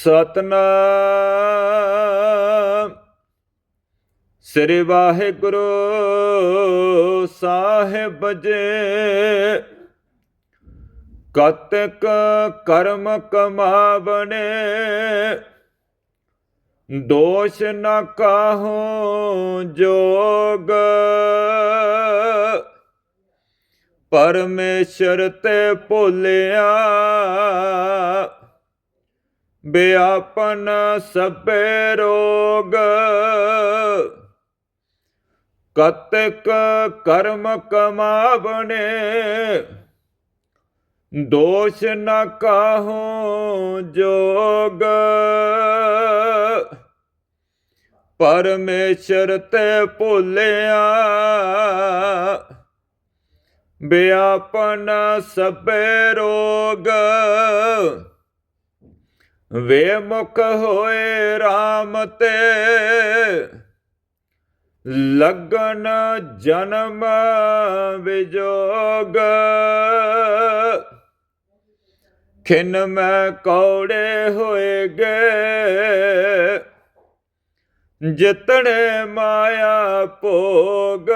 ਸਤਨਾਮ। ਸ੍ਰੀ ਵਾਹਿਗੁਰੂ ਸਾਹਿਬ ਜੀ, ਕਤਕ ਕਰਮ ਕਮਾਵਣੇ ਦੋਸ਼ ਨਾ ਕਾਹੂ ਜੋਗ। ਪਰਮੇਸ਼ਰ ਤੇ ਭੁੱਲਿਆ ਬਿਆਪਨ ਸਭੇ ਰੋਗ। ਕਤਕ ਕਰਮ ਕਮਾਵਣੇ, ਦੋਸ਼ ਨ ਕਾਹੂ ਜੋਗ। ਪਰਮੇਸ਼ਰ ਤੇ ਭੁੱਲਿਆ ਬਿਆਪਨ ਸਭੇ ਰੋਗ। ਵੇਮੁਖ ਹੋਏ RAM ਤੇ। ਲਗਨ ਜਨਮ ਵਿਜੋਗ। ਖਿਨ ਮੈਂ ਕੌੜੇ ਹੋਏ ਗਏ ਜਿਤਣੇ ਮਾਇਆ ਭੋਗ।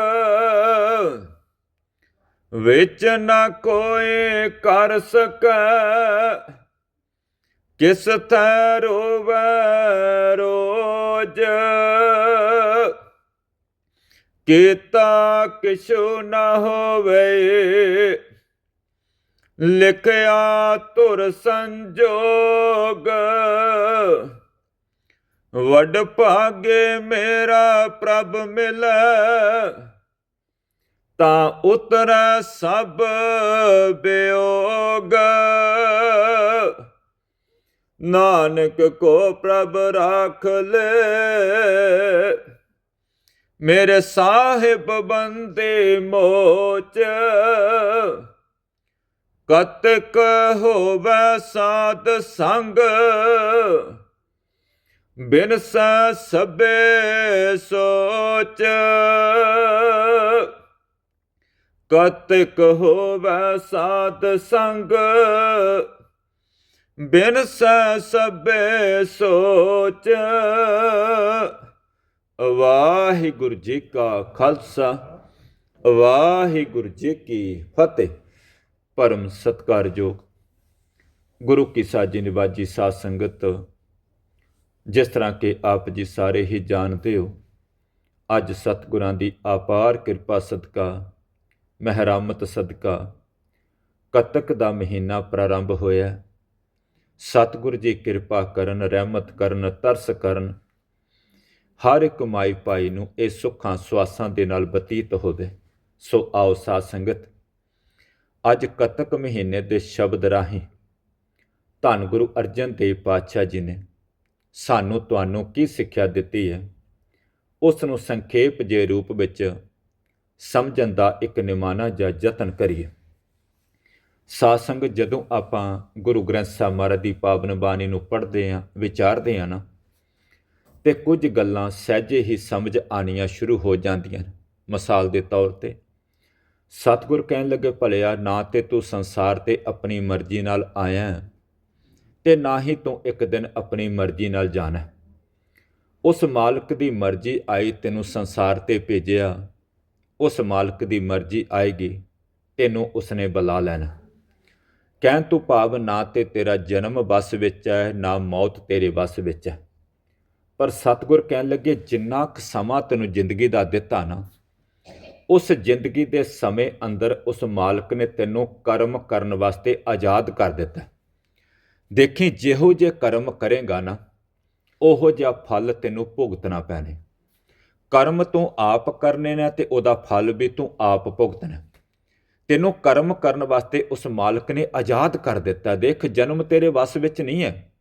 ਵਿੱਚ ਨਾ ਕੋਈ ਕਰ ਸਕੈ। ਕਿਸ ਥੈ ਰੋਵੈ ਰੋਜ? ਕੀਤਾ ਕਿਛੁ ਨਾ ਹੋਵੇ। ਲਿਖਿਆ ਤੁਰ ਸੰਜੋਗ। ਵੱਡ ਭਾਗੇ ਮੇਰਾ ਪ੍ਰਭ ਮਿਲੈ। ਤਾਂ ਉਤਰੈ ਸਭ ਬਿਯੋਗ ਨਾਨਕ ਕੋ ਪ੍ਰਭ ਰਾਖ ਲੈ। ਮੇਰੇ ਸਾਹਿਬ ਬੰਦੇ ਮੋਚ, ਕਤਕ ਹੋਵੇ ਸਾਧ ਸੰਗ। ਬਿਨ ਸਭੇ ਸੋਚ, ਕਤਕ ਹੋਵੈ ਸਾਧ ਸੰਗ। ਬਿਨ ਸਭੇ ਸੋਚ। ਵਾਹਿਗੁਰੂ ਜੀ ਕਾ ਖਾਲਸਾ, ਵਾਹਿਗੁਰੂ ਜੀ ਕੀ ਫਤਿਹ। ਪਰਮ ਸਤਕਾਰਯੋਗ ਗੁਰੂ ਕੀ ਸਾਜੀ ਨਿਵਾਜੀ ਸਾਧ ਸੰਗਤ, ਜਿਸ ਤਰ੍ਹਾਂ ਕਿ ਆਪ ਜੀ ਸਾਰੇ ਹੀ ਜਾਣਦੇ ਹੋ, ਅੱਜ ਸਤਿਗੁਰਾਂ ਦੀ ਆਪਾਰ ਕਿਰਪਾ ਸਦਕਾ, ਮਹਿਰਾਮਤ ਸਦਕਾ, ਕਤਕ ਦਾ ਮਹੀਨਾ ਪ੍ਰਾਰੰਭ ਹੋਇਆ। ਸਤਿਗੁਰ ਜੀ ਕਿਰਪਾ ਕਰਨ, ਰਹਿਮਤ ਕਰਨ, ਤਰਸ ਕਰਨ। ਹਰ ਇੱਕ ਮਾਈ ਭਾਈ ਨੂੰ ਇਹ ਸੁੱਖਾਂ ਸਵਾਸਾਂ ਦੇ ਨਾਲ ਬਤੀਤ ਹੋਵੇ। ਸੋ ਆਓ ਸਾਧ ਸੰਗਤ, ਅੱਜ ਕਤਕ ਮਹੀਨੇ ਦੇ ਸ਼ਬਦ ਰਾਹੀਂ ਧੰਨ ਗੁਰੂ ਅਰਜਨ ਦੇਵ ਪਾਤਸ਼ਾਹ ਜੀ ਨੇ ਸਾਨੂੰ ਤੁਹਾਨੂੰ ਕੀ ਸਿੱਖਿਆ ਦਿੱਤੀ ਹੈ? ਉਸ ਨੂੰ ਸੰਖੇਪ ਜੇ ਰੂਪ ਵਿੱਚ ਸਮਝਣ ਦਾ ਇੱਕ ਨਿਮਾਣਾ ਜਾਂ ਯਤਨ ਕਰੀਏ। ਸਾਧ ਸੰਗਤ ਜਦੋਂ ਆਪਾਂ ਗੁਰੂ ਗ੍ਰੰਥ ਸਾਹਿਬ ਮਹਾਰਾਜ ਦੀ ਪਾਵਨ ਬਾਣੀ ਨੂੰ ਪੜ੍ਹਦੇ ਆਂ ਵਿਚਾਰਦੇ ਆਂ ਨਾ ਤੇ ਕੁਝ ਗੱਲਾਂ ਸਹਿਜੇ ਹੀ ਸਮਝ ਆਣੀਆਂ ਸ਼ੁਰੂ ਹੋ ਜਾਂਦੀਆਂ ਨੇ ਮਿਸਾਲ ਦੇ ਤੌਰ ਤੇ। ਸਤਿਗੁਰ ਕਹਿਣ ਲੱਗੇ ਭਲਿਆ ਨਾ ਤੇ ਤੂੰ ਸੰਸਾਰ ਤੇ ਆਪਣੀ ਮਰਜ਼ੀ ਨਾਲ ਆਇਆ ਹੈ, ਤੇ ਨਾ ਹੀ ਤੂੰ ਇੱਕ ਦਿਨ ਆਪਣੀ ਮਰਜ਼ੀ ਨਾਲ ਜਾਣਾ ਉਸ ਮਾਲਕ ਦੀ ਮਰਜ਼ੀ ਆਈ ਤੈਨੂੰ ਸੰਸਾਰ ਤੇ ਭੇਜਿਆ। ਉਸ ਮਾਲਕ ਦੀ ਮਰਜ਼ੀ ਆਏਗੀ ਤੈਨੂੰ ਉਸਨੇ ਬੁਲਾ ਲੈਣਾ। ਕਹਿਣ ਤੋਂ ਭਾਵ ਨਾ ਤੇ ਤੇਰਾ ਜਨਮ ਵਸ ਵਿੱਚ ਹੈ, ਨਾ ਮੌਤ ਤੇਰੇ ਵਸ ਵਿੱਚ ਹੈ। ਪਰ ਸਤਿਗੁਰ ਕਹਿਣ ਲੱਗੇ, ਜਿੰਨਾ ਕੁ ਸਮਾਂ ਤੈਨੂੰ ਜ਼ਿੰਦਗੀ ਦਾ ਦਿੱਤਾ ਨਾ, ਉਸ ਜ਼ਿੰਦਗੀ ਦੇ ਸਮੇਂ ਅੰਦਰ ਉਸ ਮਾਲਕ ਨੇ ਤੈਨੂੰ ਕਰਮ ਕਰਨ ਵਾਸਤੇ ਆਜ਼ਾਦ ਕਰ ਦਿੱਤਾ। ਦੇਖੀ, ਜਿਹੋ ਜੇ ਕਰਮ ਕਰੇਗਾ ਨਾ, ਉਹੋ ਜਿਹਾ ਫਲ ਤੈਨੂੰ ਭੁਗਤਣਾ ਪੈਣੇ। ਕਰਮ ਤੂੰ ਆਪ ਕਰਨੇ ਨੇ ਤੇ ਉਹਦਾ ਫਲ ਵੀ ਤੂੰ ਆਪ ਭੁਗਤਣਾ। ਤੈਨੂੰ ਕਰਮ ਕਰਨ ਵਾਸਤੇ ਉਸ ਮਾਲਕ ਨੇ ਆਜ਼ਾਦ ਕਰ ਦਿੱਤਾ। ਦੇਖ, ਜਨਮ ਤੇਰੇ ਵੱਸ ਵਿੱਚ ਨਹੀਂ ਹੈ।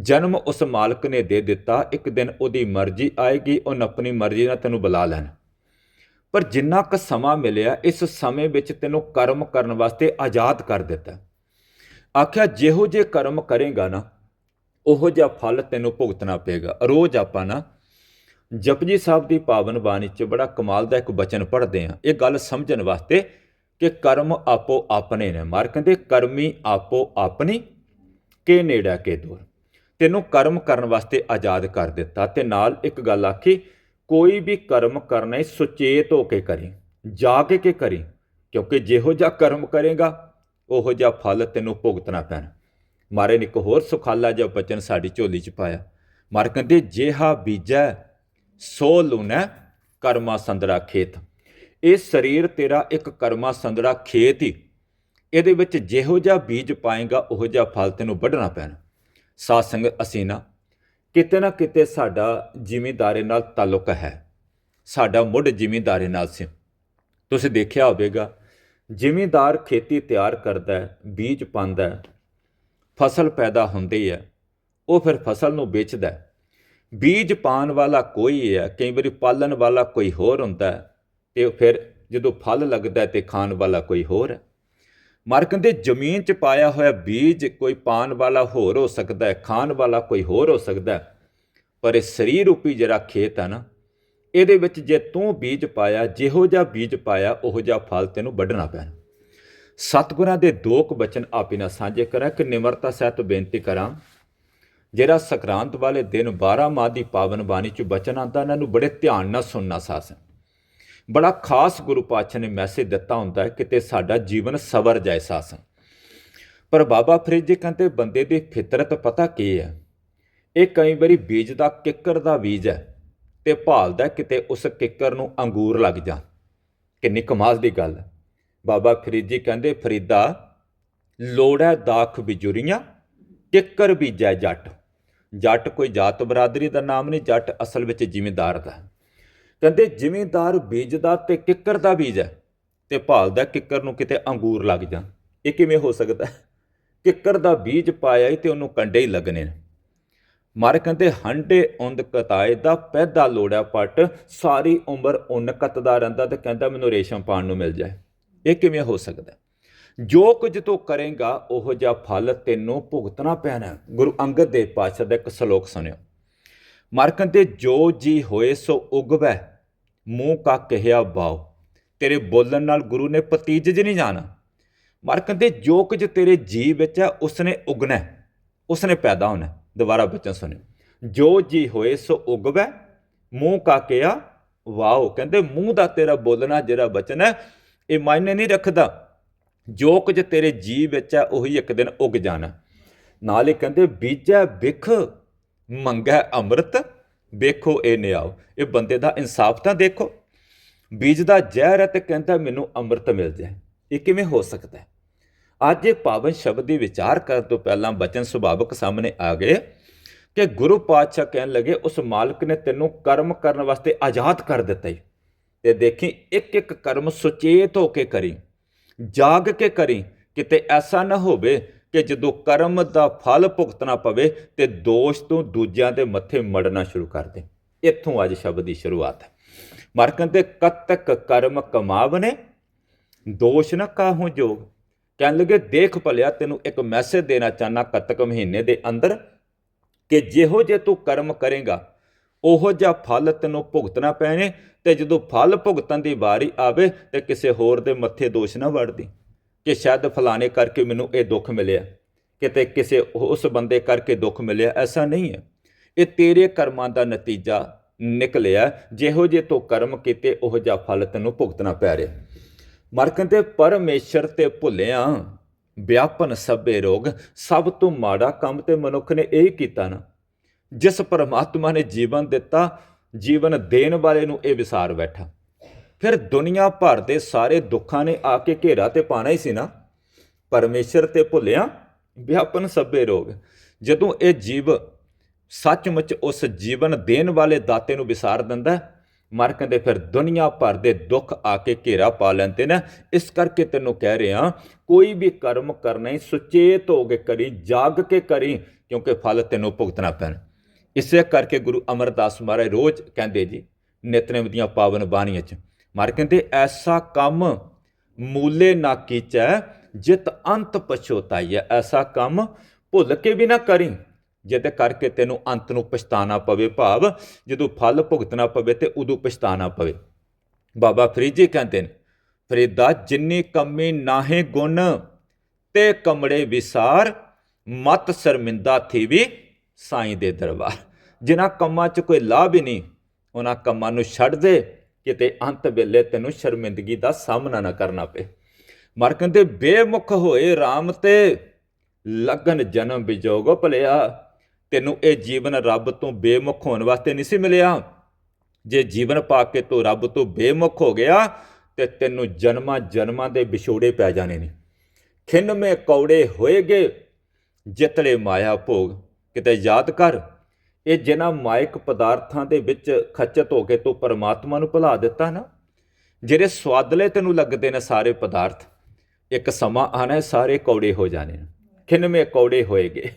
ਜਨਮ ਉਸ ਮਾਲਕ ਨੇ ਦੇ ਦਿੱਤਾ। ਇੱਕ ਦਿਨ ਉਹਦੀ ਮਰਜ਼ੀ ਆਏਗੀ ਉਹ ਆਪਣੀ ਮਰਜ਼ੀ ਨਾਲ ਤੈਨੂੰ ਬੁਲਾ ਲੈਣ। ਪਰ ਜਿੰਨਾ ਕੁ ਸਮਾਂ ਮਿਲਿਆ, ਇਸ ਸਮੇਂ ਵਿੱਚ ਤੈਨੂੰ ਕਰਮ ਕਰਨ ਵਾਸਤੇ ਆਜ਼ਾਦ ਕਰ ਦਿੱਤਾ। ਆਖਿਆ, ਜਿਹੋ ਜੇ ਕਰਮ ਕਰੇਗਾ ਨਾ, ਉਹੋ ਜਿਹਾ ਫਲ ਤੈਨੂੰ ਭੁਗਤਣਾ ਪਏਗਾ। ਰੋਜ਼ ਆਪਾਂ ਨਾ, ਜਪਜੀ ਸਾਹਿਬ ਦੀ ਪਾਵਨ ਬਾਣੀ 'ਚ ਬੜਾ ਕਮਾਲ ਦਾ ਇੱਕ ਬਚਨ ਪੜ੍ਹਦੇ ਆ ਇਹ ਗੱਲ ਸਮਝਣ ਵਾਸਤੇ ਕਿ ਕਰਮ ਆਪੋ ਆਪਣੇ ਨੇ ਮਾਰ ਕਹਿੰਦੇ ਕਰਮੀ ਆਪੋ ਆਪਣੀ ਕੇ ਨੇੜਾ ਕੇ ਦੂਰ। ਤੈਨੂੰ ਕਰਮ ਕਰਨ ਵਾਸਤੇ ਆਜ਼ਾਦ ਕਰ ਦਿੱਤਾ ਤੇ ਨਾਲ ਇੱਕ ਗੱਲ ਆਖੀ, ਕੋਈ ਵੀ ਕਰਮ ਕਰਨਾ ਸੁਚੇਤ ਹੋ ਕੇ ਕਰੀ, ਜਾਗ ਕੇ ਕਰੀ, ਕਿਉਂਕਿ ਜਿਹੋ ਜਿਹਾ ਕਰਮ ਕਰੇਗਾ, ਉਹੋ ਜਿਹਾ ਫਲ ਤੈਨੂੰ ਭੁਗਤਣਾ ਪੈਣਾ। ਮਾਰੇ ਨੇ ਇੱਕ ਹੋਰ ਸੁਖਾਲਾ ਜਿਹਾ ਬਚਨ ਸਾਡੀ ਝੋਲੀ 'ਚ ਪਾਇਆ ਮਾਰ ਕਹਿੰਦੇ ਜਿਹਾ ਬੀਜੈ, ਸੋ ਲੂਣੈ ਕਰਮਾ ਸੰਦਰਾ ਖੇਤ। ਇਹ ਸਰੀਰ ਤੇਰਾ ਇੱਕ ਕਰਮਾ ਸੰਦੜਾ ਖੇਤ ਹੀ ਇਹਦੇ ਵਿੱਚ ਜਿਹੋ ਜਿਹਾ ਬੀਜ ਪਾਏਗਾ, ਉਹੋ ਜਿਹਾ ਫਲ ਤੈਨੂੰ ਵੱਢਣਾ ਪੈਣਾ। ਸਾਧ ਸੰਗਤ, ਅਸੀਂ ਨਾ ਕਿਤੇ ਨਾ ਕਿਤੇ ਸਾਡਾ ਜ਼ਿਮੀਂਦਾਰੇ ਨਾਲ ਤਾਲੁਕ ਹੈ। ਸਾਡਾ ਮੁੱਢ ਜ਼ਿਮੀਂਦਾਰੇ ਨਾਲ ਸੀ। ਤੁਸੀਂ ਦੇਖਿਆ ਹੋਵੇਗਾ, ਜ਼ਿਮੀਂਦਾਰ ਖੇਤੀ ਤਿਆਰ ਕਰਦਾ ਹੈ, ਬੀਜ ਪਾਉਂਦਾ ਹੈ, ਫਸਲ ਪੈਦਾ ਹੁੰਦੀ ਹੈ, ਉਹ ਫਿਰ ਫਸਲ ਨੂੰ ਵੇਚਦਾ ਹੈ। ਬੀਜ ਪਾਣ ਵਾਲਾ ਕੋਈ ਹੈ, ਕਈ ਵਾਰੀ ਪਾਲਣ ਵਾਲਾ ਕੋਈ ਹੋਰ ਹੁੰਦਾ ਹੈ। ਤੇ ਫਿਰ ਜਦੋਂ ਫਲ ਲੱਗਦਾ ਹੈ ਤੇ ਖਾਣ ਵਾਲਾ ਕੋਈ ਹੋਰ ਹੈ। ਮਰ ਕਹਿੰਦੇ ਜ਼ਮੀਨ 'ਚ ਪਾਇਆ ਹੋਇਆ ਬੀਜ ਕੋਈ ਪਾਣ ਵਾਲਾ ਹੋਰ ਹੋ ਸਕਦਾ ਹੈ, ਖਾਣ ਵਾਲਾ ਕੋਈ ਹੋਰ ਹੋ ਸਕਦਾ ਹੈ। ਪਰ ਇਹ ਸਰੀਰ ਰੂਪੀ ਜਿਹੜਾ ਖੇਤ ਹੈ ਨਾ, ਇਹਦੇ ਵਿੱਚ ਜੇ ਤੂੰ ਬੀਜ ਪਾਇਆ, ਜਿਹੋ ਜਿਹਾ ਬੀਜ ਪਾਇਆ, ਉਹੋ ਜਿਹਾ ਫਲ ਤੈਨੂੰ ਵੱਢਣਾ ਪੈਣਾ। ਸਤਿਗੁਰਾਂ ਦੇ ਦੋ ਕੁ ਬਚਨ ਆਪੇ ਨਾਲ ਸਾਂਝੇ ਕਰਾਂ ਕਿ ਨਿਮਰਤਾ ਸਹਿਤ ਬੇਨਤੀ ਕਰਾਂ, ਜਿਹੜਾ ਸਕਰਾਂਤ ਵਾਲੇ ਦਿਨ 12 ਮਾਹ ਦੀ ਪਾਵਨ ਬਾਣੀ ਚ ਬਚਨ ਆਂਦਾ ਇਹਨਾਂ ਨੂੰ ਬੜੇ ਧਿਆਨ ਨਾਲ ਸੁਣਨਾ ਸਾਸ ਬੜਾ ਖਾਸ ਗੁਰੂ ਪਾਤਸ਼ਾਹ ਨੇ ਮੈਸੇਜ ਦਿੱਤਾ ਹੁੰਦਾ ਹੈ ਕਿਤੇ ਸਾਡਾ ਜੀਵਨ ਸਵਰ ਜਾਏ ਸਾਸ ਪਰ ਬਾਬਾ ਫਰੀਦ ਜੀ ਕਹਿੰਦੇ, ਬੰਦੇ ਦੀ ਫਿਤਰਤ ਪਤਾ ਕੀ ਹੈ? ਇਹ ਕਈ ਵਾਰੀ ਬੀਜ ਦਾ ਕਿੱਕਰ ਦਾ ਬੀਜ ਹੈ ਤੇ ਭਾਲਦਾ ਕਿਤੇ ਉਸ ਕਿੱਕਰ ਨੂੰ ਅੰਗੂਰ ਲੱਗ ਜਾ। ਕਿੰਨੀ ਕਮਾਲ ਦੀ ਗੱਲ ਬਾਬਾ ਫਰੀਦ ਜੀ ਕਹਿੰਦੇ, ਫਰੀਦਾ, ਲੋੜੈ ਦਾਖ ਬਿਜੁਰੀਆਂ, ਕਿੱਕਰ ਬੀਜੈ ਜੱਟ। ਜੱਟ ਕੋਈ ਜਾਤ ਬਰਾਦਰੀ ਦਾ ਨਾਮ ਨਹੀਂ, ਜੱਟ ਅਸਲ ਵਿੱਚ ਜ਼ਿਮੀਂਦਾਰ ਦਾ। ਕਹਿੰਦੇ ਜ਼ਿਮੀਂਦਾਰ ਬੀਜਦਾ ਤੇ ਕਿੱਕਰ ਦਾ ਬੀਜ ਹੈ ਤੇ ਭਾਲਦਾ ਕਿੱਕਰ ਨੂੰ ਕਿਤੇ ਅੰਗੂਰ ਲੱਗ ਜਾਣ। ਇਹ ਕਿਵੇਂ ਹੋ ਸਕਦਾ ਕਿੱਕਰ ਦਾ ਬੀਜ ਪਾਇਆ ਹੀ ਤੇ ਉਹਨੂੰ ਕੰਡੇ ਹੀ ਲੱਗਣੇ ਨੇ। ਮਰ ਕਹਿੰਦੇ ਹੰਡੇ ਉੰਦ ਕਤਾਏ ਦਾ ਪੈਦਾ ਲੋੜਿਆ ਪੱਟ, ਸਾਰੀ ਉਮਰ ਉੱਨ ਕੱਤਦਾ ਰਹਿੰਦਾ ਤੇ ਕਹਿੰਦਾ ਮੈਨੂੰ ਰੇਸ਼ਮ ਪਾਣ ਨੂੰ ਮਿਲ ਜਾਏ। ਇਹ ਕਿਵੇਂ ਹੋ ਸਕਦਾ ਜੋ ਕੁਝ ਤੂੰ ਕਰੇਗਾ, ਉਹ ਜਿਹਾ ਫਲ ਤੈਨੂੰ ਭੁਗਤਣਾ ਪੈਣਾ ਗੁਰੂ ਅੰਗਦ ਦੇਵ ਪਾਤਸ਼ਾਹ ਦਾ ਇੱਕ ਸ਼ਲੋਕ ਸੁਣਿਓ। ਮਰ ਕਹਿੰਦੇ ਜੋ ਜੀ ਹੋਏ ਸੋ ਉਗਵੈ, ਮੂੰਹ ਕਾ ਕਹਿਆ ਬਾਉ, ਤੇਰੇ ਬੋਲਣ ਨਾਲ ਗੁਰੂ ਨੇ ਪਤੀਜ ਨਹੀਂ ਜਾਣਾ। ਮਰ ਕਹਿੰਦੇ ਜੋ ਕੁਝ ਤੇਰੇ ਜੀ ਵਿੱਚ ਹੈ, ਉਸਨੇ ਉਗਣਾ, ਉਸਨੇ ਪੈਦਾ ਹੋਣਾ। ਦੁਬਾਰਾ ਬਚਨ ਸੁਣਿਓ। ਜੋ ਜੀ ਹੋਏ ਸੋ ਉਗਵੈ, ਮੂੰਹ ਕਾ ਕਹਿਆ ਵਾਓ ਕਹਿੰਦੇ ਮੂੰਹ ਦਾ ਤੇਰਾ ਬੋਲਣਾ ਜਿਹੜਾ ਬਚਨ ਹੈ, ਇਹ ਮਾਇਨੇ ਨਹੀਂ ਰੱਖਦਾ। ਜੋ ਕੁਝ ਤੇਰੇ ਜੀ ਵਿੱਚ ਹੈ, ਉਹੀ ਇੱਕ ਦਿਨ ਉਗ ਜਾਣਾ। ਨਾਲੇ ਕਹਿੰਦੇ ਬੀਜੈ ਵਿਖ ਮੰਗੈ ਅੰਮ੍ਰਿਤ ਵੇਖੋ ਇਹ ਨਿਆਓ ਇਹ ਬੰਦੇ ਦਾ ਇਨਸਾਫ ਤਾਂ ਦੇਖੋ। ਬੀਜ ਦਾ ਜ਼ਹਿਰ ਹੈ ਤੇ ਕਹਿੰਦਾ ਮੈਨੂੰ ਅੰਮ੍ਰਿਤ ਮਿਲ ਜਾਏ। ਇਹ ਕਿਵੇਂ ਹੋ ਸਕਦਾ ਹੈ? ਅੱਜ ਇਹ ਪਾਵਨ ਸ਼ਬਦ ਦੀ ਵਿਚਾਰ ਕਰਨ ਤੋਂ ਪਹਿਲਾਂ ਬਚਨ ਸੁਭਾਵਕ ਸਾਹਮਣੇ ਆ ਗਏ ਕਿ ਗੁਰੂ ਪਾਤਸ਼ਾਹ ਕਹਿਣ ਲੱਗੇ, ਉਸ ਮਾਲਕ ਨੇ ਤੈਨੂੰ ਕਰਮ ਕਰਨ ਵਾਸਤੇ ਆਜ਼ਾਦ ਕਰ ਦਿੱਤਾ ਈ। ਤੇ ਦੇਖੀ ਇੱਕ ਇੱਕ ਕਰਮ ਸੁਚੇਤ ਹੋ ਕੇ ਕਰੀ, ਜਾਗ ਕੇ ਕਰੀ, ਕਿਤੇ ਐਸਾ ਨਾ ਹੋਵੇ ਕਿ ਜਦੋਂ ਕਰਮ ਦਾ ਫਲ ਭੁਗਤਣਾ ਪਵੇ ਤੇ ਦੋਸ਼ ਤੋਂ ਦੂਜਿਆਂ ਦੇ ਮੱਥੇ ਮੜਨਾ ਸ਼ੁਰੂ ਕਰ ਦੇ। ਇੱਥੋਂ ਅੱਜ ਸ਼ਬਦ ਦੀ ਸ਼ੁਰੂਆਤ ਹੈ। ਮਰਕਨ ਤੇ ਕਤਕ ਕਰਮ ਕਮਾਵਨੇ, ਦੋਸ਼ ਨਾ ਕਾਹੂ ਜੋਗ। ਕਹਿਣ ਲੱਗੇ, ਦੇਖ ਭਲਿਆ, ਤੈਨੂੰ ਇੱਕ ਮੈਸੇਜ ਦੇਣਾ ਚਾਹਨਾ ਕਤਕ ਮਹੀਨੇ ਦੇ ਅੰਦਰ ਕਿ ਜਿਹੋ ਜੇ ਤੂੰ ਕਰਮ ਕਰੇਗਾ, ਉਹੋ ਜਿਹਾ ਫਲ ਤੈਨੂੰ ਭੁਗਤਣਾ ਪੈਣੇ ਤੇ ਜਦੋਂ ਫਲ ਭੁਗਤਣ ਦੀ ਵਾਰੀ ਆਵੇ ਤੇ ਕਿਸੇ ਹੋਰ ਦੇ ਮੱਥੇ ਦੋਸ਼ ਨਾ ਵੜਦੀ। ਕਿ ਸ਼ਾਇਦ ਫਲਾਣੇ ਕਰਕੇ ਮੈਨੂੰ ਇਹ ਦੁੱਖ ਮਿਲਿਆ, ਕਿਤੇ ਕਿਸੇ ਉਸ ਬੰਦੇ ਕਰਕੇ ਦੁੱਖ ਮਿਲਿਆ, ਐਸਾ ਨਹੀਂ ਹੈ। ਇਹ ਤੇਰੇ ਕਰਮਾਂ ਦਾ ਨਤੀਜਾ ਨਿਕਲਿਆ, ਜਿਹੋ ਜੇ ਤੂੰ ਕਰਮ ਕੀਤੇ, ਉਹ ਜਿਹਾ ਫਲ ਤੈਨੂੰ ਭੁਗਤਣਾ ਪੈ ਰਿਹਾ। ਮਰਕਨ ਤੇ ਪਰਮੇਸ਼ਰ ਤੇ ਭੁੱਲਿਆ, ਵਿਆਪਨ ਸਭੇ ਰੋਗ, ਸਭ ਤੋਂ ਮਾੜਾ ਕੰਮ ਤੇ ਮਨੁੱਖ ਨੇ ਇਹ ਕੀਤਾ ਨਾ। ਜਿਸ ਪਰਮਾਤਮਾ ਨੇ ਜੀਵਨ ਦਿੱਤਾ, ਜੀਵਨ ਦੇਣ ਵਾਲੇ ਨੂੰ ਇਹ ਵਿਸਾਰ ਬੈਠਾ। ਫਿਰ ਦੁਨੀਆ ਭਰ ਦੇ ਸਾਰੇ ਦੁੱਖਾਂ ਨੇ ਆ ਕੇ ਘੇਰਾ ਤੇ ਪਾਣਾ ਹੀ ਸੀ ਨਾ। ਪਰਮੇਸ਼ਰ ਤੇ ਭੁੱਲਿਆ ਵਿਆਪਨ ਸਭੇ ਰੋਗ। ਜਦੋਂ ਇਹ ਜੀਵ ਸੱਚਮੁੱਚ ਉਸ ਜੀਵਨ ਦੇਣ ਵਾਲੇ ਦਾਤੇ ਨੂੰ ਵਿਸਾਰ ਦਿੰਦਾ ਮਰ ਕਹਿੰਦੇ, ਫਿਰ ਦੁਨੀਆ ਭਰ ਦੇ ਦੁੱਖ ਆ ਕੇ ਘੇਰਾ ਪਾ ਲੈਂਦੇ ਨੇ। ਇਸ ਕਰਕੇ ਤੈਨੂੰ ਕਹਿ ਰਿਹਾ ਕੋਈ ਵੀ ਕਰਮ ਕਰਨਾ ਹੀ, ਸੁਚੇਤ ਹੋ ਕੇ ਕਰੀ, ਜਾਗ ਕੇ ਕਰੀ, ਕਿਉਂਕਿ ਫਲ ਤੈਨੂੰ ਭੁਗਤਣਾ ਪੈਣਾ ਇਸੇ ਕਰਕੇ ਗੁਰੂ ਅਮਰਦਾਸ ਮਹਾਰਾਜ ਰੋਜ਼ ਕਹਿੰਦੇ ਜੀ ਨਿਤਨੇਮ ਦੀਆਂ ਪਾਵਨ ਬਾਣੀਆਂ 'ਚ ਮਰ ਕਹਿੰਦੇ, ਐਸਾ ਕੰਮ ਮੂਲੇ ਨਾ ਕੀਚੈ, ਜਿਤ ਅੰਤ ਪਛੋਤਾਈਐ। ਐਸਾ ਕੰਮ ਭੁੱਲ ਕੇ ਵੀ ਨਾ ਕਰੀ, ਜਿਹਦੇ ਕਰਕੇ ਤੈਨੂੰ ਅੰਤ ਨੂੰ ਪਛਤਾਣਾ ਪਵੇ ਭਾਵ, ਜਦੋਂ ਫਲ ਭੁਗਤਣਾ ਪਵੇ ਤੇ ਉਦੋਂ ਪਛਤਾਣਾ ਪਵੇ। ਬਾਬਾ ਫਰੀਦ ਜੀ ਕਹਿੰਦੇ ਨੇ, ਫਰੀਦਾ ਜਿੰਨੀ ਕਮੀ ਨਾਹੇ ਗੁਣ, ਤੇ ਕਮੜੇ ਵਿਸਾਰ, ਮਤ ਸ਼ਰਮਿੰਦਾ ਥੀਵੀ ਸਾਈਂ ਦੇ ਦਰਬਾਰ। ਜਿਨ੍ਹਾਂ ਕੰਮਾਂ 'ਚ ਕੋਈ ਲਾਭ ਹੀ ਨਹੀਂ, ਉਹਨਾਂ ਕੰਮਾਂ ਨੂੰ ਛੱਡ ਦੇ ਕਿਤੇ ਅੰਤ ਵੇਲੇ ਤੈਨੂੰ ਸ਼ਰਮਿੰਦਗੀ ਦਾ ਸਾਹਮਣਾ ਨਾ ਕਰਨਾ ਪਏ। ਮਰ ਕਹਿੰਦੇ, ਬੇਮੁਖ ਹੋਏ RAM ਤੇ ਲਗਨ ਜਨਮ ਵਿਜੋਗ ਭਲਿਆ। ਤੈਨੂੰ ਇਹ ਜੀਵਨ ਰੱਬ ਤੋਂ ਬੇਮੁਖ ਹੋਣ ਵਾਸਤੇ ਨਹੀਂ ਸੀ ਮਿਲਿਆ। ਜੇ ਜੀਵਨ ਪਾ ਕੇ ਤੂੰ ਰੱਬ ਤੋਂ ਬੇਮੁਖ ਹੋ ਗਿਆ, ਤੇ ਤੈਨੂੰ ਜਨਮਾਂ ਜਨਮਾਂ ਦੇ ਵਿਛੋੜੇ ਪੈ ਜਾਣੇ ਨੇ। ਖਿੰਨ ਮੇ ਕੌੜੇ ਹੋਏਗੇ, ਜਿਤਲੇ ਮਾਇਆ ਭੋਗ। ਕਿਤੇ ਯਾਦ ਕਰ ਇਹ ਜਿਨ੍ਹਾਂ ਮਾਇਕ ਪਦਾਰਥਾਂ ਦੇ ਵਿੱਚ ਖਚਤ ਹੋ ਕੇ ਤੂੰ ਪਰਮਾਤਮਾ ਨੂੰ ਭੁਲਾ ਦਿੱਤਾ ਨਾ, ਜਿਹੜੇ ਸਵਾਦਲੇ ਤੈਨੂੰ ਲੱਗਦੇ ਨੇ ਸਾਰੇ ਪਦਾਰਥ, ਇੱਕ ਸਮਾਂ ਆਣਾ ਸਾਰੇ ਕੌੜੇ ਹੋ ਜਾਣੇ ਨੇ। ਕੌੜੇ ਹੋਏਗੇ।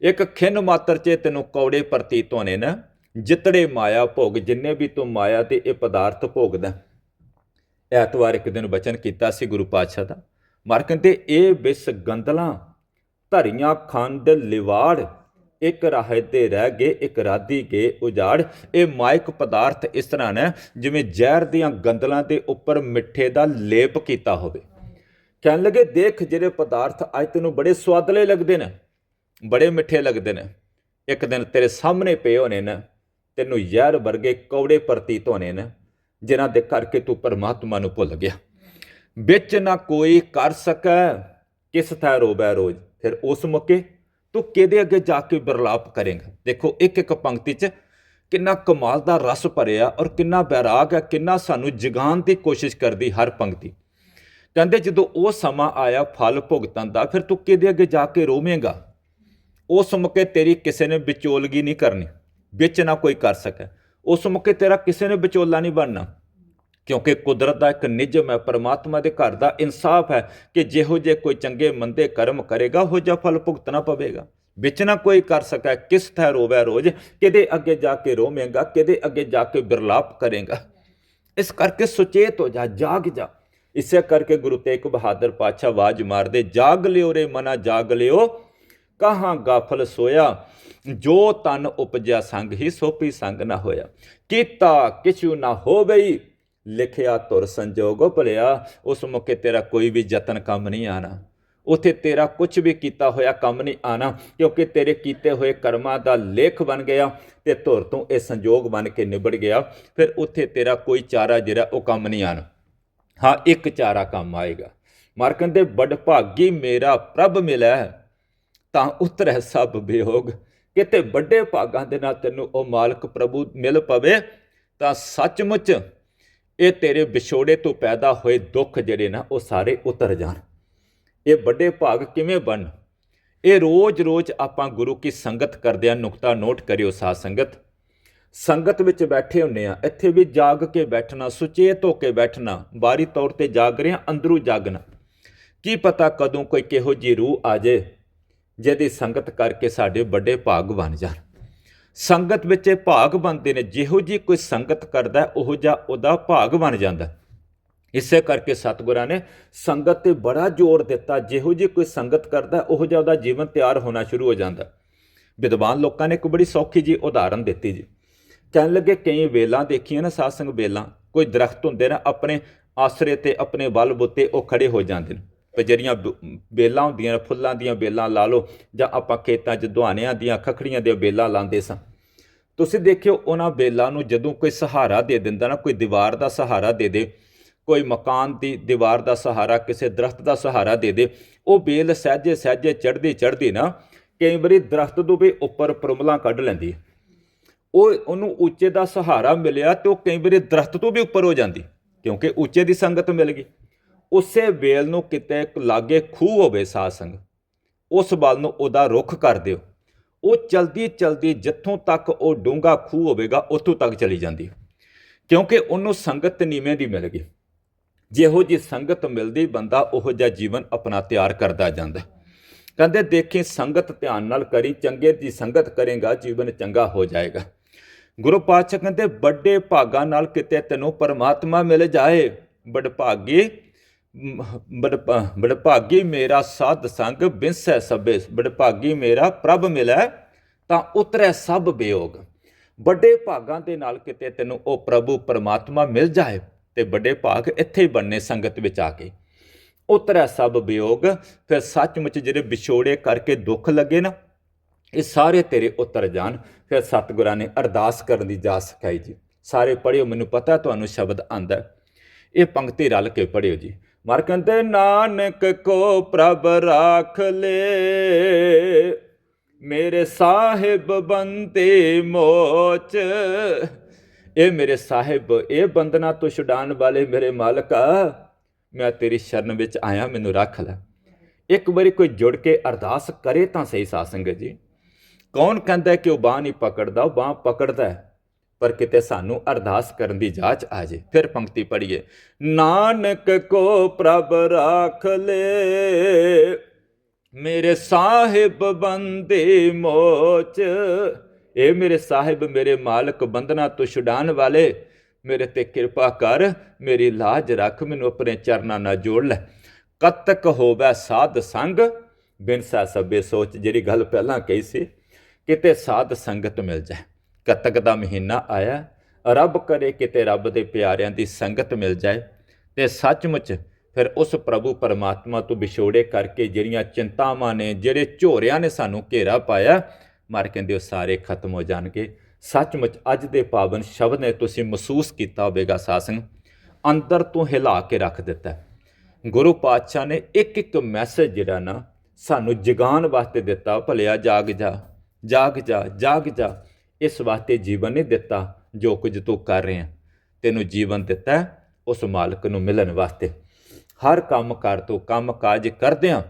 ਇੱਕ ਖਿੰਨ ਮਾਤਰ 'ਚ ਤੈਨੂੰ ਕੌੜੇ ਪ੍ਰਤੀਤ ਹੋਣੇ ਨਾ। ਜਿਤੜੇ ਮਾਇਆ ਭੋਗ, ਜਿੰਨੇ ਵੀ ਤੂੰ ਮਾਇਆ ਤੇ ਇਹ ਪਦਾਰਥ ਭੋਗਦਾ। ਐਤਵਾਰ ਇੱਕ ਦਿਨ ਬਚਨ ਕੀਤਾ ਸੀ ਗੁਰੂ ਪਾਤਸ਼ਾਹ ਦਾ। ਮਰ ਕਹਿੰਦੇ ਇਹ ਵਿਸ ਗੰਦਲਾਂ ਧਰੀਆਂ ਖੰਡ ਲਿਵਾੜ ਇੱਕ ਰਾਹੇ ਤੇ ਰਹਿ ਗਏ, ਇੱਕ ਰਾਦੀ ਕੇ ਉਜਾੜ। ਇਹ ਮਾਇਕ ਪਦਾਰਥ ਇਸ ਤਰ੍ਹਾਂ ਨੇ, ਜਿਵੇਂ ਜ਼ਹਿਰ ਦੀਆਂ ਗੰਦਲਾਂ ਦੇ ਉੱਪਰ ਮਿੱਠੇ ਦਾ ਲੇਪ ਕੀਤਾ ਹੋਵੇ। ਕਹਿਣ ਲੱਗੇ, ਦੇਖ ਜਿਹੜੇ ਪਦਾਰਥ ਅੱਜ ਤੈਨੂੰ ਬੜੇ ਸਵਾਦਲੇ ਲੱਗਦੇ ਨੇ, ਬੜੇ ਮਿੱਠੇ ਲੱਗਦੇ ਨੇ। ਇੱਕ ਦਿਨ ਤੇਰੇ ਸਾਹਮਣੇ ਪਏ ਹੋਣੇ ਨੇ, ਤੈਨੂੰ ਜ਼ਹਿਰ ਵਰਗੇ ਕੌੜੇ ਪ੍ਰਤੀਤ ਹੋਣੇ ਨੇ, ਜਿਨ੍ਹਾਂ ਦੇ ਕਰਕੇ ਤੂੰ ਪਰਮਾਤਮਾ ਨੂੰ ਭੁੱਲ ਗਿਆ। ਵਿੱਚ ਨਾ ਕੋਈ ਕਰ ਸਕੈ, ਕਿਸ ਥੈ ਰੋਬੈ ਰੋਜ਼? ਫਿਰ ਉਸ ਮੌਕੇ ਤੂੰ ਕਿਹਦੇ ਅੱਗੇ ਜਾ ਕੇ ਬਰਲਾਪ ਕਰੇਗਾ? ਦੇਖੋ, ਇੱਕ ਇੱਕ ਪੰਕਤੀ 'ਚ ਕਿੰਨਾ ਕਮਾਲ ਦਾ ਰਸ ਭਰਿਆ ਔਰ ਕਿੰਨਾ ਬੈਰਾਗ ਹੈ, ਕਿੰਨਾ ਸਾਨੂੰ ਜਗਾਉਣ ਦੀ ਕੋਸ਼ਿਸ਼ ਕਰਦੀ ਹਰ ਪੰਕਤੀ। ਕਹਿੰਦੇ ਜਦੋਂ ਉਹ ਸਮਾਂ ਆਇਆ ਫਲ ਭੁਗਤਣ ਦਾ, ਫਿਰ ਤੂੰ ਕਿਹਦੇ ਅੱਗੇ ਜਾ ਕੇ ਰੋਵੇਂਗਾ? ਉਸ ਮੌਕੇ ਤੇਰੀ ਕਿਸੇ ਨੇ ਵਿਚੋਲਗੀ ਨਹੀਂ ਕਰਨੀ, ਵਿੱਚ ਨਾ ਕੋਈ ਕਰ ਸਕੇ। ਉਸ ਮੌਕੇ ਤੇਰਾ ਕਿਸੇ ਨੇ ਵਿਚੋਲਾ ਨਹੀਂ ਬਣਨਾ। ਕਿਉਂਕਿ ਕੁਦਰਤ ਦਾ ਇੱਕ ਨਿਯਮ ਹੈ, ਪਰਮਾਤਮਾ ਦੇ ਘਰ ਦਾ ਇਨਸਾਫ ਹੈ ਕਿ ਜਿਹੋ ਜੇ ਕੋਈ ਚੰਗੇ ਮੰਦੇ ਕਰਮ ਕਰੇਗਾ, ਉਹ ਜਿਹਾ ਫਲ ਭੁਗਤਣਾ ਪਵੇਗਾ। ਵਿੱਚ ਨਾ ਕੋਈ ਕਰ ਸਕੈ, ਕਿਸ ਥੈ ਰੋਵੈ ਰੋਜ਼ ਕਿਤੇ ਅੱਗੇ ਜਾ ਕੇ ਰੋਵੇਂਗਾ ਕਿਤੇ ਅੱਗੇ ਜਾ ਕੇ ਬਿਰਲਾਪ ਕਰੇਗਾ। ਇਸ ਕਰਕੇ ਸੁਚੇਤ ਹੋ ਜਾ, ਜਾਗ ਜਾ। ਇਸੇ ਕਰਕੇ ਗੁਰੂ ਤੇਗ ਬਹਾਦਰ ਪਾਤਸ਼ਾਹ ਆਵਾਜ਼ ਮਾਰਦੇ, ਜਾਗ ਲਿਓ ਰੇ ਮਨਾ, ਜਾਗ ਲਿਓ। ਕਹਾਂ ਗਾਫਲ ਸੋਇਆ? ਜੋ ਤਨ ਉਪਜਿਆ ਸੰਗ ਹੀ ਸੋਪੀ ਸੰਗ ਨਾ ਹੋਇਆ। ਕੀਤਾ ਕਿਛੂ ਨਾ ਹੋਵੇ ਲਿਖਿਆ ਤੁਰ ਸੰਜੋਗ ਭਲਿਆ ਉਸ ਮੌਕੇ ਤੇਰਾ ਕੋਈ ਵੀ ਯਤਨ ਕੰਮ ਨਹੀਂ ਆਣਾ। ਉਥੇ ਤੇਰਾ ਕੁਝ ਵੀ ਕੀਤਾ ਹੋਇਆ ਕੰਮ ਨਹੀਂ ਆਣਾ, ਕਿਉਂਕਿ ਤੇਰੇ ਕੀਤੇ ਹੋਏ ਕਰਮਾਂ ਦਾ ਲੇਖ ਬਣ ਗਿਆ ਤੇ ਧੁਰ ਤੋਂ ਇਹ ਸੰਜੋਗ ਬਣ ਕੇ ਨਿਬੜ ਗਿਆ। ਫਿਰ ਉਥੇ ਤੇਰਾ ਕੋਈ ਚਾਰਾ ਜਿਹੜਾ ਉਹ ਕੰਮ ਨਹੀਂ ਆਣਾ। ਹਾਂ, ਇੱਕ ਚਾਰਾ ਕੰਮ ਆਏਗਾ। ਮਾਰਕਨ ਦੇ ਬੜ ਭਾਗੀ ਮੇਰਾ ਪ੍ਰਭ ਮਿਲੈ, ਤਾਂ ਉਤਰੈ ਸਭ ਬਿਯੋਗ ਕਿਤੇ ਵੱਡੇ ਭਾਗਾਂ ਦੇ ਨਾਲ ਤੈਨੂੰ ਉਹ ਮਾਲਕ ਪ੍ਰਭੂ ਮਿਲ ਪਵੇ, ਤਾਂ ਸੱਚਮੁੱਚ ਇਹ ਤੇਰੇ ਵਿਛੋੜੇ ਤੋਂ ਪੈਦਾ ਹੋਏ ਦੁੱਖ ਜਿਹੜੇ ਨਾ, ਉਹ ਸਾਰੇ ਉਤਰ ਜਾਣ। ਇਹ ਵੱਡੇ ਭਾਗ ਕਿਵੇਂ ਬਣ ਇਹ ਰੋਜ਼-ਰੋਜ਼ ਆਪਾਂ ਗੁਰੂ ਕੀ ਸੰਗਤ ਕਰਦੇ ਆ, ਨੁਕਤਾ ਨੋਟ ਕਰਿਓ ਸਾਧ ਸੰਗਤ। ਸੰਗਤ ਵਿੱਚ ਬੈਠੇ ਹੁੰਨੇ ਆ, ਇੱਥੇ ਵੀ ਜਾਗ ਕੇ ਬੈਠਣਾ, ਸੁਚੇਤ ਹੋ ਕੇ ਬੈਠਣਾ ਬਾਰੀ ਤੌਰ ਤੇ ਜਾਗ ਰਹੇ ਆ, ਅੰਦਰੂ ਜਾਗਣਾ। ਕੀ ਪਤਾ ਕਦੋਂ ਕੋਈ ਕਿਹੋ ਜੀ ਰੂਹ ਆ ਜੇ ਜਿਹਦੀ ਸੰਗਤ ਕਰਕੇ ਸਾਡੇ ਵੱਡੇ ਭਾਗ ਬਣ ਜਾਣ। ਸੰਗਤ ਵਿੱਚ ਇਹ ਭਾਗ ਬਣਦੇ ਨੇ, ਜਿਹੋ ਜੀ ਕੋਈ ਸੰਗਤ ਕਰਦਾ, ਉਹੋ ਜਿਹਾ ਉਹਦਾ ਭਾਗ ਬਣ ਜਾਂਦਾ। ਇਸੇ ਕਰਕੇ ਸਤਿਗੁਰਾਂ ਨੇ ਸੰਗਤ ਤੇ ਬੜਾ ਜ਼ੋਰ ਦਿੱਤਾ, ਜਿਹੋ ਜੀ ਕੋਈ ਸੰਗਤ ਕਰਦਾ, ਉਹੋ ਜਿਹਾ ਉਹਦਾ ਜੀਵਨ ਤਿਆਰ ਹੋਣਾ ਸ਼ੁਰੂ ਹੋ ਜਾਂਦਾ। ਵਿਦਵਾਨ ਲੋਕਾਂ ਨੇ ਇੱਕ ਬੜੀ ਸੌਖੀ ਜੀ ਉਦਾਹਰਨ ਦਿੱਤੀ ਜੀ। ਕਹਿਣ ਲੱਗੇ, ਕਈ ਵੇਲਾਂ ਦੇਖੀਆਂ ਨਾ ਸਾਸੰਗ ਵੇਲਾਂ, ਕੋਈ ਦਰਖਤ ਹੁੰਦੇ ਨੇ, ਆਪਣੇ ਆਸਰੇ ਤੇ, ਆਪਣੇ ਬਲ ਬੁੱਤੇ ਉਹ ਖੜੇ ਹੋ ਜਾਂਦੇ ਨੇ। ਤੇ ਜਿਹੜੀਆਂ ਬੇਲਾਂ ਹੁੰਦੀਆਂ ਨੇ, ਫੁੱਲਾਂ ਦੀਆਂ ਬੇਲਾਂ ਲਾ ਲਓ, ਜਾਂ ਆਪਾਂ ਖੇਤਾਂ 'ਚ ਦੁਹਾਨਿਆਂ ਦੀਆਂ, ਖਖੜੀਆਂ ਦੀਆਂ ਬੇਲਾਂ ਲਾਉਂਦੇ ਸਾਂ। ਤੁਸੀਂ ਦੇਖਿਓ, ਉਹਨਾਂ ਬੇਲਾਂ ਨੂੰ ਜਦੋਂ ਕੋਈ ਸਹਾਰਾ ਦੇ ਦਿੰਦਾ ਨਾ, ਕੋਈ ਦੀਵਾਰ ਦਾ ਸਹਾਰਾ ਦੇ ਦੇ, ਕੋਈ ਮਕਾਨ ਦੀ ਦੀਵਾਰ ਦਾ ਸਹਾਰਾ, ਕਿਸੇ ਦਰਖਤ ਦਾ ਸਹਾਰਾ ਦੇ ਦੇ, ਉਹ ਬੇਲ ਸਹਿਜੇ ਸਹਿਜੇ ਚੜਦੀ ਚੜਦੀ ਨਾ, ਕਈ ਵਾਰੀ ਦਰਖਤ ਤੋਂ ਵੀ ਉੱਪਰ ਪਰਮਲਾਂ ਕੱਢ ਲੈਂਦੀ ਹੈ। ਉਹ, ਉਹਨੂੰ ਉੱਚੇ ਦਾ ਸਹਾਰਾ ਮਿਲਿਆ ਤੇ ਉਹ ਕਈ ਵਾਰੀ ਦਰਖਤ ਤੋਂ ਵੀ ਉੱਪਰ ਹੋ ਜਾਂਦੀ, ਕਿਉਂਕਿ ਉੱਚੇ ਦੀ ਸੰਗਤ ਮਿਲ ਗਈ। ਉਸੇ ਵੇਲ ਨੂੰ ਕਿਤੇ ਇੱਕ ਲਾਗੇ ਖੂਹ ਹੋਵੇ ਸਾਧ ਸੰਗ, ਉਸ ਵੱਲ ਨੂੰ ਉਹਦਾ ਰੁਖ ਕਰ ਦਿਓ। ਉਹ ਚਲਦੀ ਚਲਦੀ ਜਿੱਥੋਂ ਤੱਕ ਉਹ ਡੂੰਗਾ ਖੂਹ ਹੋਵੇਗਾ, ਉੱਥੋਂ ਤੱਕ ਚਲੀ ਜਾਂਦੀ ਕਿਉਂਕਿ ਉਹਨੂੰ ਸੰਗਤ ਨੀਵੇਂ ਦੀ ਮਿਲ ਗਈ। ਜਿਹੋ ਜੀ ਸੰਗਤ ਮਿਲਦੀ, ਬੰਦਾ ਉਹੋ ਜਿਹਾ ਜੀਵਨ ਆਪਣਾ ਤਿਆਰ ਕਰਦਾ ਜਾਂਦਾ ਕਹਿੰਦੇ ਦੇਖੀ, ਸੰਗਤ ਧਿਆਨ ਨਾਲ ਕਰੀ, ਚੰਗੇ ਦੀ ਸੰਗਤ ਕਰੇਗਾ, ਜੀਵਨ ਚੰਗਾ ਹੋ ਜਾਏਗਾ। ਗੁਰੂ ਪਾਤਸ਼ਾਹ ਕਹਿੰਦੇ, ਵੱਡੇ ਭਾਗਾਂ ਨਾਲ ਕਿਤੇ ਤੈਨੂੰ ਪਰਮਾਤਮਾ ਮਿਲ ਜਾਏ ਬੜਭਾਗੀ ਬੜਭਾਗੀ ਮੇਰਾ ਸਾਧ ਸੰਗ ਬਿੰਸੈ ਸਭੇ ਬੜਭਾਗੀ ਮੇਰਾ ਪ੍ਰਭ ਮਿਲੈ ਤਾਂ ਉਤਰੈ ਸਭ ਬਿਯੋਗ। ਵੱਡੇ ਭਾਗਾਂ ਦੇ ਨਾਲ ਕਿਤੇ ਤੈਨੂੰ ਉਹ ਪ੍ਰਭੂ ਪਰਮਾਤਮਾ ਮਿਲ ਜਾਏ ਤੇ ਵੱਡੇ ਭਾਗ ਇੱਥੇ ਹੀ ਬਣਨੇ ਸੰਗਤ ਵਿੱਚ ਆ ਕੇ। ਉਤਰੈ ਸਭ ਬਿਯੋਗ, ਫਿਰ ਸੱਚਮੁੱਚ ਜਿਹੜੇ ਵਿਛੋੜੇ ਕਰਕੇ ਦੁੱਖ ਲੱਗੇ ਨਾ, ਇਹ ਸਾਰੇ ਤੇਰੇ ਉਤਰ ਜਾਣ। ਫਿਰ ਸਤਿਗੁਰਾਂ ਨੇ ਅਰਦਾਸ ਕਰਨ ਦੀ ਜਾ ਸਿਖਾਈ ਜੀ। ਸਾਰੇ ਪੜਿਓ ਮੈਨੂੰ ਪਤਾ ਤੁਹਾਨੂੰ ਸ਼ਬਦ ਆਂਦਾ ਇਹ ਪੰਕਤੀ ਰਲ ਕੇ ਪੜਿਓ ਜੀ। ਮਰ ਕਹਿੰਦੇ, ਨਾਨਕ ਕੋ ਪ੍ਰਭ ਰਾਖ ਲੇ। ਮੇਰੇ ਸਾਹਿਬ ਬੰਤੇ ਮੋਚ। ਇਹ ਮੇਰੇ ਸਾਹਿਬ, ਇਹ ਬੰਦਨਾ ਤੋਂ ਛੁਡਾਉਣ ਵਾਲੇ ਮੇਰੇ ਮਾਲਕਾ ਮੈਂ ਤੇਰੀ ਸ਼ਰਨ ਵਿੱਚ ਆਇਆ, ਮੈਨੂੰ ਰੱਖ ਲੈ। ਇੱਕ ਵਾਰੀ ਕੋਈ ਜੁੜ ਕੇ ਅਰਦਾਸ ਕਰੇ ਤਾਂ ਸਹੀ ਸਾਧ ਸੰਗਤ ਜੀ। ਕੌਣ ਕਹਿੰਦਾ ਕਿ ਉਹ ਬਾਹ ਨਹੀਂ ਪਕੜਦਾ, ਉਹ ਬਾਹ ਪਕੜਦਾ ਹੈ। ਪਰ ਕਿਤੇ ਸਾਨੂੰ ਅਰਦਾਸ ਕਰਨ ਦੀ ਜਾਚ ਆ ਜੇ, ਫਿਰ ਪੰਕਤੀ ਪੜ੍ਹੀਏ। ਨਾਨਕ ਕੋ ਪ੍ਰਭ ਰਾਖ ਲੇ, ਮੇਰੇ ਸਾਹਿਬ ਬੰਦੇ ਮੋਚ। ਇਹ ਮੇਰੇ ਸਾਹਿਬ, ਮੇਰੇ ਮਾਲਕ ਬੰਦਨਾ ਤੋਂ ਛੁਡਾਉਣ ਵਾਲੇ, ਮੇਰੇ ਤੇ ਕਿਰਪਾ ਕਰ, ਮੇਰੀ ਲਾਜ ਰੱਖ, ਮੈਨੂੰ ਆਪਣੇ ਚਰਨਾਂ ਨਾਲ ਜੋੜ ਲੈ। ਕਦ ਹੋਵੇ ਸਾਧ ਸੰਗ ਬਿਨਸਾ ਸਭੇ ਸੋਚ। ਜਿਹੜੀ ਗੱਲ ਪਹਿਲਾਂ ਕਹੀ ਸੀ, ਕਿਤੇ ਸਾਧ ਸੰਗਤ ਮਿਲ ਜਾਏ। ਕੱਤਕ ਦਾ ਮਹੀਨਾ ਆਇਆ। ਰੱਬ ਕਰੇ ਕਿਤੇ ਰੱਬ ਦੇ ਪਿਆਰਿਆਂ ਦੀ ਸੰਗਤ ਮਿਲ ਜਾਏ ਤੇ ਸੱਚਮੁੱਚ ਫਿਰ ਉਸ ਪ੍ਰਭੂ ਪਰਮਾਤਮਾ ਤੋਂ ਵਿਛੋੜੇ ਕਰਕੇ ਜਿਹੜੀਆਂ ਚਿੰਤਾਵਾਂ ਨੇ, ਜਿਹੜੇ ਝੋਰਿਆਂ ਨੇ ਸਾਨੂੰ ਘੇਰਾ ਪਾਇਆ, ਮਰ ਕਹਿੰਦੇ ਉਹ ਸਾਰੇ ਖਤਮ ਹੋ ਜਾਣਗੇ। ਸੱਚਮੁੱਚ ਅੱਜ ਦੇ ਪਾਵਨ ਸ਼ਬਦ ਨੇ ਤੁਸੀਂ ਮਹਿਸੂਸ ਕੀਤਾ ਹੋਵੇਗਾ ਸਾਸੰਗ। ਅੰਦਰ ਤੋਂ ਹਿਲਾ ਕੇ ਰੱਖ ਦਿੱਤਾ। ਗੁਰੂ ਪਾਤਸ਼ਾਹ ਨੇ ਇੱਕ ਇੱਕ ਮੈਸੇਜ ਜਿਹੜਾ ਨਾ ਸਾਨੂੰ ਜਗਾਉਣ ਵਾਸਤੇ ਦਿੱਤਾ, ਭਲਿਆ ਜਾਗ ਜਾ ਜਾਗ ਜਾ ਜਾਗ ਜਾ। ਇਸ ਵਾਸਤੇ ਜੀਵਨ ਨਹੀਂ ਦਿੱਤਾ ਜੋ ਕੁਝ ਤੂੰ ਕਰ ਰਿਹਾ। ਤੈਨੂੰ ਜੀਵਨ ਦਿੱਤਾ ਉਸ ਮਾਲਕ ਨੂੰ ਮਿਲਣ ਵਾਸਤੇ। ਹਰ ਕੰਮ ਕਰ ਤੂੰ ਕੰਮ ਕਾਜ ਕਰਦਿਆਂ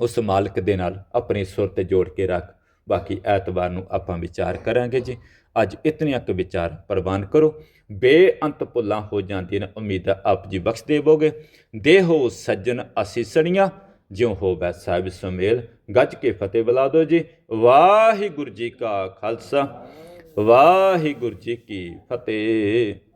ਉਸ ਮਾਲਕ ਦੇ ਨਾਲ ਆਪਣੀ ਸੁਰਤ ਜੋੜ ਕੇ ਰੱਖ। ਬਾਕੀ ਐਤਵਾਰ ਨੂੰ ਆਪਾਂ ਵਿਚਾਰ ਕਰਾਂਗੇ ਜੀ। ਅੱਜ ਇਤਨੀਆਂ ਕੁ ਵਿਚਾਰ ਪ੍ਰਵਾਨ ਕਰੋ। ਬੇਅੰਤ ਭੁੱਲਾਂ ਹੋ ਜਾਂਦੀਆਂ ਨੇ, ਉਮੀਦਾਂ ਆਪ ਜੀ ਬਖਸ਼ ਦੇਵੋਗੇ। ਦੇਹੋ ਸੱਜਣ ਅਸੀਸਣੀਆਂ ਜਿਉ ਹੋਵੇ ਸਾਹਿਬ ਸੁਮੇਲ। ਗੱਜ ਕੇ ਫਤਿਹ ਬੁਲਾ ਦਿਓ ਜੀ। ਵਾਹਿਗੁਰੂ ਜੀ ਕਾ ਖਾਲਸਾ। ਵਾਹਿਗੁਰੂ ਜੀ ਕੀ ਫਤਿਹ।